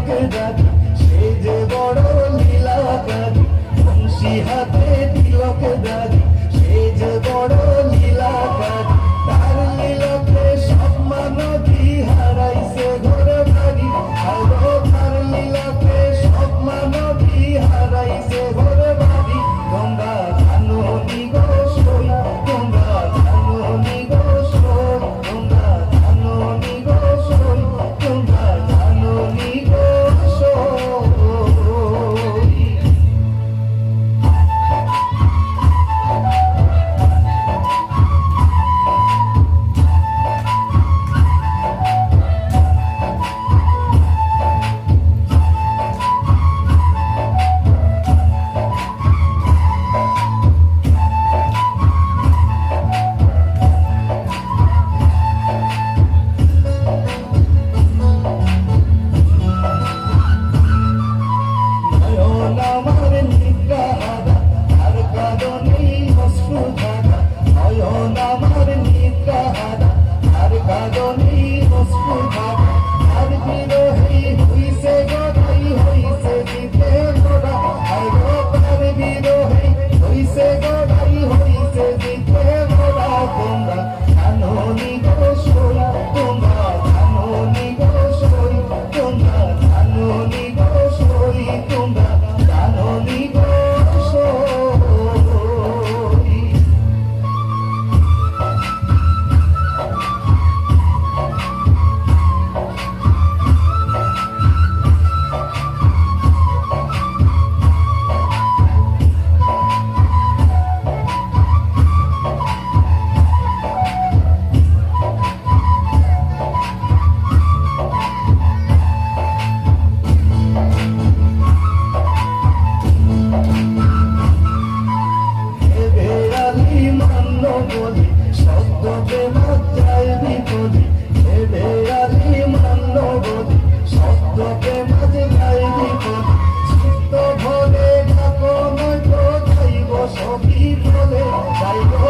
কাউকে দেখি সে যে বড় লীলাকারী বংশী হাতে তিলকে দাদি সে যে বড় লীলা সুধারা নয়ন আমার নিদ্রাহারা আর কাজল Valeu!